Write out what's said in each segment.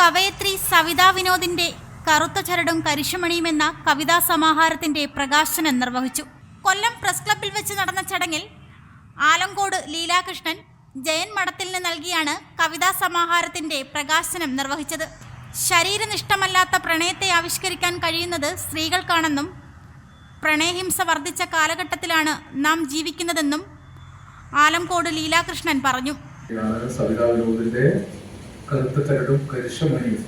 കവയത്രി സവിതാ വിനോദിന്റെ കറുത്ത ചരടും കരിശമണിയും എന്ന കവിതാ സമാഹാരത്തിന്റെ പ്രകാശനം നിർവഹിച്ചു. കൊല്ലം പ്രസ് ക്ലബ്ബിൽ വെച്ച് നടന്ന ചടങ്ങിൽ ആലങ്കോട് ലീലാകൃഷ്ണൻ ജയൻ മഠത്തിന് നൽകിയാണ് കവിതാ സമാഹാരത്തിന്റെ പ്രകാശനം നിർവഹിച്ചത്. ശരീരനിഷ്ഠമല്ലാത്ത പ്രണയത്തെ ആവിഷ്കരിക്കാൻ കഴിയുന്നത് സ്ത്രീകൾക്കാണെന്നും പ്രണയഹിംസ വർദ്ധിച്ച കാലഘട്ടത്തിലാണ് നാം ജീവിക്കുന്നതെന്നും ആലങ്കോട് ലീലാകൃഷ്ണൻ പറഞ്ഞു. കറുത്ത തരടും കരിശമണിയും.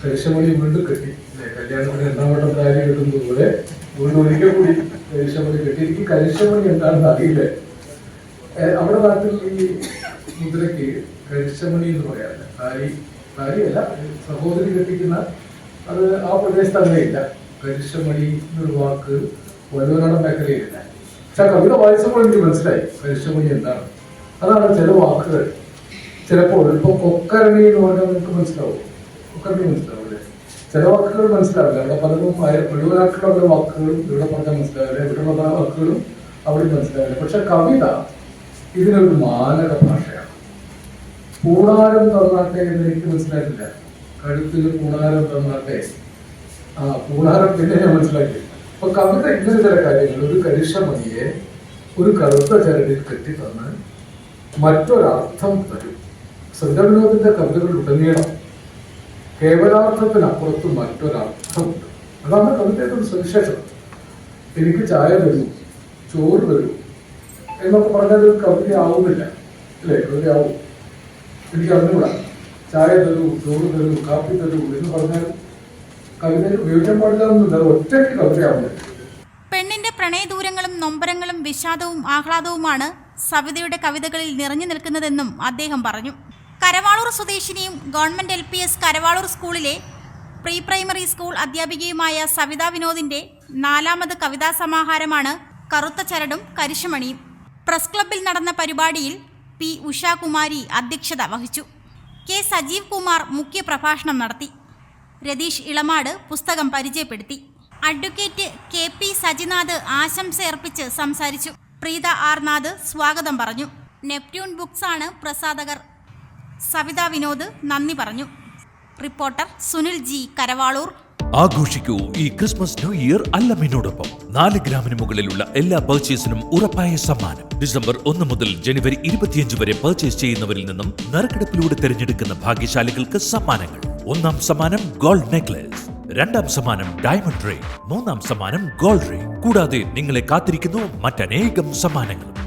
കരിശമണി വീണ്ടും കെട്ടി? കല്യാണത്തിന് വട്ടം താരി കെട്ടുന്നത് പോലെ വീണ്ടും ഒരിക്കൽ കൂടി കരിശമണി കെട്ടി. എനിക്ക് കരിശമണി എന്താണെന്ന് അറിയില്ല. അവിടെ നാട്ടിൽ ഈ മുദ്രയ്ക്ക് കരിശമണി എന്ന് പറയാറില്ല. താരി താരിയല്ല സഹോദരി കെട്ടിക്കുന്ന അത് ആ പ്രദേശത്ത് അങ്ങനെയില്ല കരിശമണി എന്നൊരു വാക്ക് വല്ലവനാടൻ മേഖലയിലില്ല പക്ഷെ കവിത വായിച്ചപ്പോൾ എനിക്ക് മനസ്സിലായി കരിശമണി എന്താണ്. അതാണ് ചില വാക്കുകൾ. ചിലപ്പോൾ ഇപ്പൊ കൊക്കരണി എന്ന് പറഞ്ഞാൽ നിങ്ങൾക്ക് മനസ്സിലാവും. കൊക്കരണി മനസ്സിലാവില്ലേ ചില വാക്കുകൾ മനസ്സിലാവില്ല. അവിടെ പലതും പല വാക്കുകളും ഇവിടെ പറഞ്ഞാൽ മനസ്സിലാവില്ല. ഇവിടെ പറഞ്ഞ വാക്കുകളും അവിടെ മനസ്സിലാവില്ല. പക്ഷെ കവിത ഇതിനൊരു മാനക ഭാഷയാണ്. കൂടാരം തന്നാട്ടെ എന്ന് എനിക്ക് മനസ്സിലായിട്ടില്ല. കഴുത്തിൽ കൂടാരം തന്നാട്ടെ. ആ കൂടാരം പിന്നെ ഞാൻ മനസ്സിലാക്കി. അപ്പൊ കവിത ഇങ്ങനെ ചില കാര്യങ്ങൾ. ഒരു കരിഷമണിയെ ഒരു കറുത്ത ചരടിൽ കെട്ടി തന്ന് മറ്റൊരർത്ഥം തരും. കവിതകൾ ഉടനീളം കേവലാർത്ഥത്തിനപ്പുറത്ത് മറ്റൊരർത്ഥമുണ്ട് അതാണ് കവിതയുടെ ഒരു സവിശേഷത. എനിക്ക് ചായ വരൂ ചോറ് വരൂ എന്നൊക്കെ പറഞ്ഞാൽ ഒരു കവിത ആവുന്നില്ല. അല്ലേ? കവിതയാവും. എനിക്ക് അറിഞ്ഞുകൂടാ. ചായ തരൂ ചോറ് തരൂ കാപ്പി തരൂ എന്ന് പറഞ്ഞാൽ കവിതയിൽ ഉപയോഗിക്കാൻ പാടില്ല ഒറ്റയ്ക്ക് കവിതയാവുന്നില്ല. പെണ്ണിന്റെ പ്രണയദൂരങ്ങളും നൊമ്പരങ്ങളും വിഷാദവും ആഹ്ലാദവുമാണ് സവിതയുടെ കവിതകളിൽ നിറഞ്ഞു നിൽക്കുന്നതെന്നും അദ്ദേഹം പറഞ്ഞു. Karavaloor സ്വദേശിനിയും government L P S Karavalur സ്കൂളിലെ പ്രീ പ്രൈമറി സ്കൂൾ അധ്യാപികയുമായ സവിത വിനോദിന്റെ നാലാമത് കവിതാ സമാഹാരമാണ് കറുത്ത ചരടും കരിശമണിയും. പ്രസ് ക്ലബ്ബിൽ നടന്ന പരിപാടിയിൽ പി ഉഷാകുമാരി അധ്യക്ഷത വഹിച്ചു. കെ സജീവ് കുമാർ മുഖ്യ പ്രഭാഷണം നടത്തി. രതീഷ് ഇളമാട് പുസ്തകം പരിചയപ്പെടുത്തി. അഡ്വക്കേറ്റ് കെ പി സജിനാഥ് ആശംസയർപ്പിച്ച് സംസാരിച്ചു. പ്രീത ആർനാഥ് സ്വാഗതം പറഞ്ഞു. നെപ്റ്റ്യൂൺ ബുക്സാണ് പ്രസാധകർ. സവിത വിനോദ് നന്ദി പറഞ്ഞു. Reporter Sunil G Karavalur. ആഘോഷിക്കൂ ഈ ക്രിസ്മസ് ന്യൂ ഇയർ അല്ലമ്മിനോടൊപ്പം നാല് ഗ്രാമിന് മുകളിലുള്ള എല്ലാ പർച്ചേസിനും ഉറപ്പായ സമ്മാനം. ഡിസംബർ ഒന്ന് മുതൽ ജനുവരി ഇരുപത്തിയഞ്ച് വരെ പർച്ചേസ് ചെയ്യുന്നവരിൽ നിന്നും നറുക്കെടുപ്പിലൂടെ തിരഞ്ഞെടുക്കുന്ന ഭാഗ്യശാലികൾക്ക് സമ്മാനങ്ങൾ. ഒന്നാം സമ്മാനം ഗോൾഡ് നെക്ലസ് രണ്ടാം സമ്മാനം ഡയമണ്ട് റിംഗ് മൂന്നാം സമ്മാനം ഗോൾഡ് റിംഗ് കൂടാതെ നിങ്ങളെ കാത്തിരിക്കുന്നു മറ്റനേകം സമ്മാനങ്ങൾ